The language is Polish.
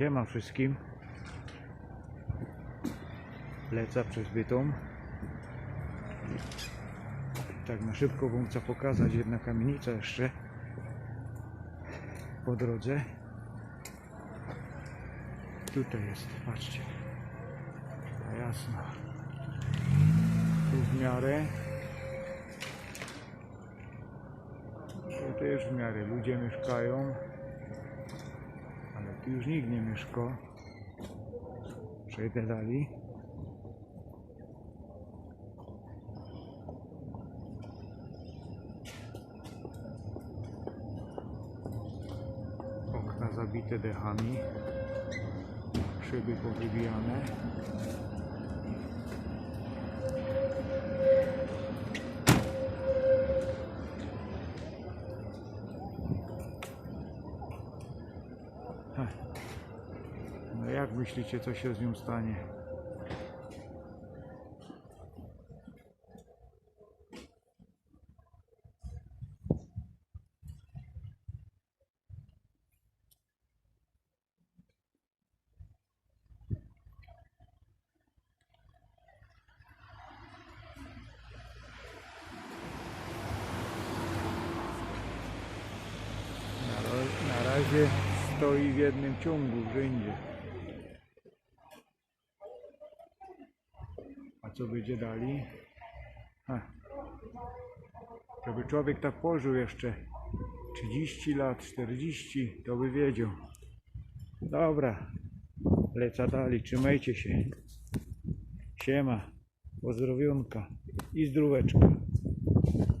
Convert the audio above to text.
Siema wszystkim. Leca przez Bytom. Tak na szybko wam chcę pokazać jedna kamienica jeszcze po drodze. Tutaj jest, patrzcie. A jasno. Tu w miarę. Tu też w miarę ludzie mieszkają. Już nikt nie mieszka. Przejdę dalej. Okna zabite dechami. Szyby powybijane. No jak myślicie, co się z nią stanie? Na, razie stoi w jednym ciągu w rzędzie. A co będzie dalej? Ha. Żeby człowiek tak pożył jeszcze 30 lat, 40, to by wiedział. Dobra, leca dalej, trzymajcie się. Siema, pozdrowionka i zdróweczka.